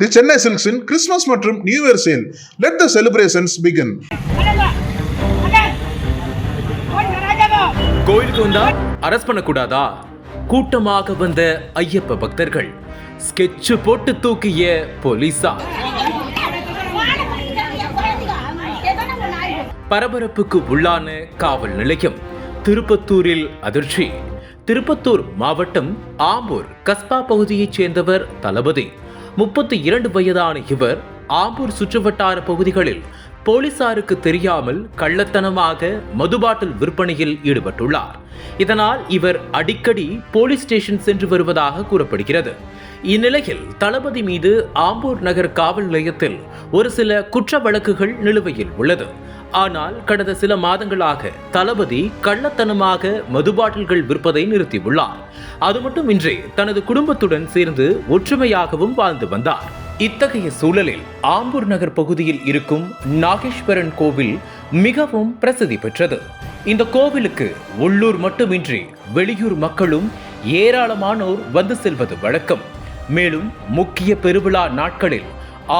தி சென்னை சில்க்ஸின் கிறிஸ்துமஸ் மற்றும் new year sale let the celebrations begin கோயிலுக்கு வந்தா அரஸ் பண்ணக்கூடாதா? கூட்டமாக வந்த ஐயப்ப பக்தர்கள் ஸ்கெட்ச் போட்டு தூக்கிய போலீஸா? பரபரப்புக்கு உள்ளான காவல் நிலையம் திருப்பத்தூரில் அதிர்ச்சி. திருப்பத்தூர் மாவட்டம் ஆம்பூர் கஸ்பா பகுதியைச் சேர்ந்தவர் தளபதி. முப்பத்தி இரண்டு வயதான இவர் ஆம்பூர் சுற்றுவட்டார பகுதிகளில் போலீசாருக்கு தெரியாமல் கள்ளத்தனமாக மதுபாட்டில் விற்பனையில் ஈடுபட்டுள்ளார். இதனால் இவர் அடிக்கடி போலீஸ் ஸ்டேஷன் சென்று வருவதாக கூறப்படுகிறது. இந்நிலையில் தளபதி மீது ஆம்பூர் நகர் காவல் நிலையத்தில் ஒரு சில குற்ற வழக்குகள் நிலுவையில் உள்ளது. ஆனால் கடந்த சில மாதங்களாக தளபதி கள்ளத்தனமாக மதுபாட்டில்கள் விற்பதை நிறுத்தியுள்ளார். அது மட்டுமின்றி தனது குடும்பத்துடன் சேர்ந்து ஒற்றுமையாகவும் வாழ்ந்து வந்தார். இத்தகைய சூழலில் ஆம்பூர் நகர் பகுதியில் இருக்கும் நாகேஸ்வரன் கோவில் மிகவும் பிரசித்தி பெற்றது. இந்த கோவிலுக்கு உள்ளூர் மட்டுமின்றி வெளியூர் மக்களும் ஏராளமானோர் வந்து செல்வது வழக்கம். மேலும் முக்கிய பெருவிழா நாட்களில்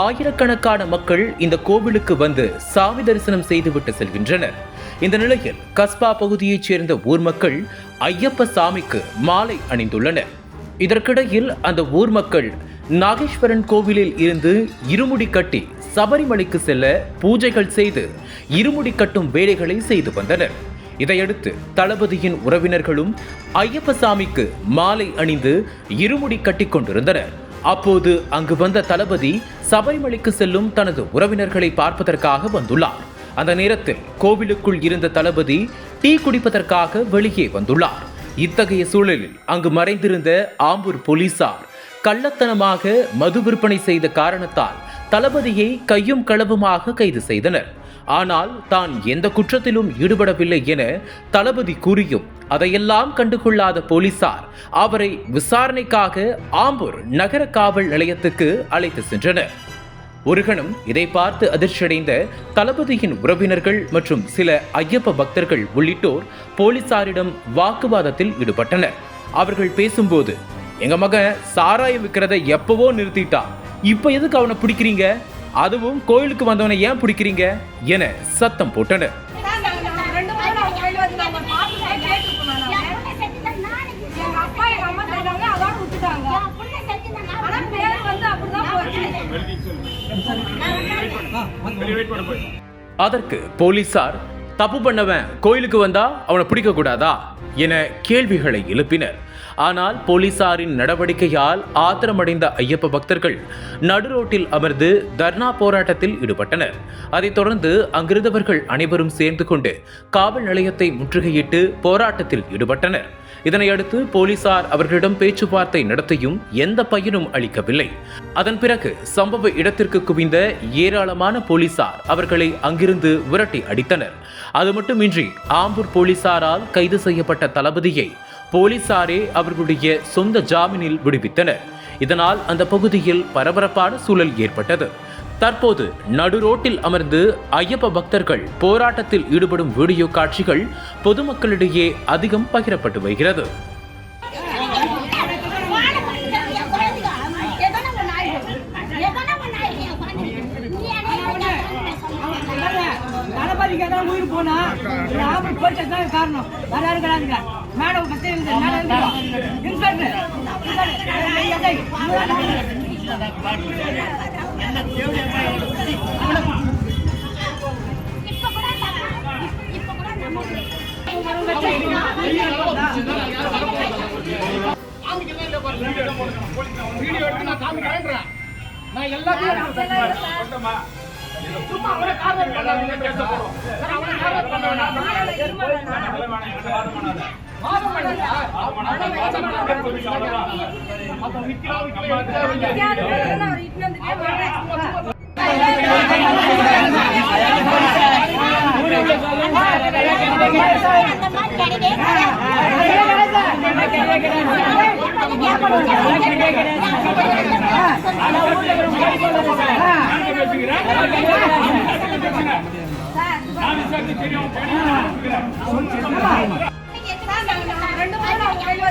ஆயிரக்கணக்கான மக்கள் இந்த கோவிலுக்கு வந்து சாமி தரிசனம் செய்துவிட்டு செல்கின்றனர். இந்த நிலையில் கஸ்பா பகுதியைச் சேர்ந்த ஊர் மக்கள் ஐயப்ப சாமிக்கு மாலை அணிந்துள்ளனர். இதற்கிடையில் அந்த ஊர் மக்கள் நாகேஸ்வரன் கோவிலில் இருந்து இருமுடி கட்டி சபரிமலைக்கு செல்ல பூஜைகள் செய்து இருமுடி கட்டும் வேலைகளை செய்து வந்தனர். இதையடுத்து தளபதியின் உறவினர்களும் ஐயப்பசாமிக்கு மாலை அணிந்து இருமுடி கட்டிக் கொண்டிருந்தனர். அப்போது அங்கு வந்த தளபதி சபரிமலைக்கு செல்லும் தனது உறவினர்களை பார்ப்பதற்காக வந்துள்ளார். அந்த நேரத்தில் கோவிலுக்குள் இருந்த தளபதி டீ குடிப்பதற்காக வெளியே வந்துள்ளார். இத்தகைய சூழலில் அங்கு மறைந்திருந்த ஆம்பூர் போலீசார் கள்ளத்தனமாக மது விற்பனை செய்த காரணத்தால் தளபதியை கையும் களவுமாக கைது செய்தனர். ஆனால் தான் எந்த குற்றத்திலும் ஈடுபடவில்லை என தளபதி கூறியும் அதையெல்லாம் கண்டுகொள்ளாத போலீசார் அவரை விசாரணைக்காக ஆம்பூர் நகர காவல் நிலையத்துக்கு அழைத்து சென்றனர். ஒரு கணம் இதை பார்த்து அதிர்ச்சியடைந்த தளபதியின் உறவினர்கள் மற்றும் சில ஐயப்ப பக்தர்கள் உள்ளிட்டோர் போலீசாரிடம் வாக்குவாதத்தில் ஈடுபட்டனர். அவர்கள் பேசும்போது எங்க மகன் சாராயம் விற்கிறத எப்பவோ நிறுத்திட்டான். இப்ப எதுக்கு அவனை பிடிக்கிறீங்க? அதுவும் கோயிலுக்கு வந்தவனை ஏன் பிடிக்கிறீங்க என சத்தம் போட்டனர். அதற்கு போலீசார் தப்பு பண்ணவன் கோயிலுக்கு வந்தா அவனை பிடிக்க கூடாதா என கேள்விகளை எழுப்பினர். ஆனால் போலீசாரின் நடவடிக்கையால் ஆத்திரமடைந்த ஐயப்ப பக்தர்கள் நடுரோட்டில் அமர்ந்து தர்ணா போராட்டத்தில் ஈடுபட்டனர். அதைத் தொடர்ந்து அங்கிருந்தவர்கள் அனைவரும் சேர்ந்து கொண்டு காவல் நிலையத்தை முற்றுகையிட்டு போராட்டத்தில் ஈடுபட்டனர். இதனையடுத்து போலீசார் அவர்களிடம் பேச்சுவார்த்தை நடத்தியும் எந்த பயனும் அளிக்கவில்லை. அதன் பிறகு சம்பவ இடத்திற்கு குவிந்த ஏராளமான போலீசார் அவர்களை அங்கிருந்து விரட்டி அடித்தனர். அது மட்டுமின்றி ஆம்பூர் போலீசாரால் கைது செய்யப்பட்ட தளபதியை போலீசாரே அவர்களுடைய சொந்த ஜாமீனில் விடுவித்தனர். இதனால் அந்த பகுதியில் பரபரப்பான சூழல் ஏற்பட்டது. தற்போது நடுரோட்டில் அமர்ந்து ஐயப்ப பக்தர்கள் போராட்டத்தில் ஈடுபடும் வீடியோ காட்சிகள் பொதுமக்களிடையே அதிகம் பகிரப்பட்டு வருகிறது. உயிர் போனா காரணம். வராது கிடையாதுங்க மேடம் இன்ஸ்பெக்டர் வீடியோ எடுத்து நான் எல்லாத்தையும் சும்மா அவனை கார்னர் பண்ணாதீங்க பேச போறோம் அவனை கார்னர் பண்ண வேணாம் தெரியும்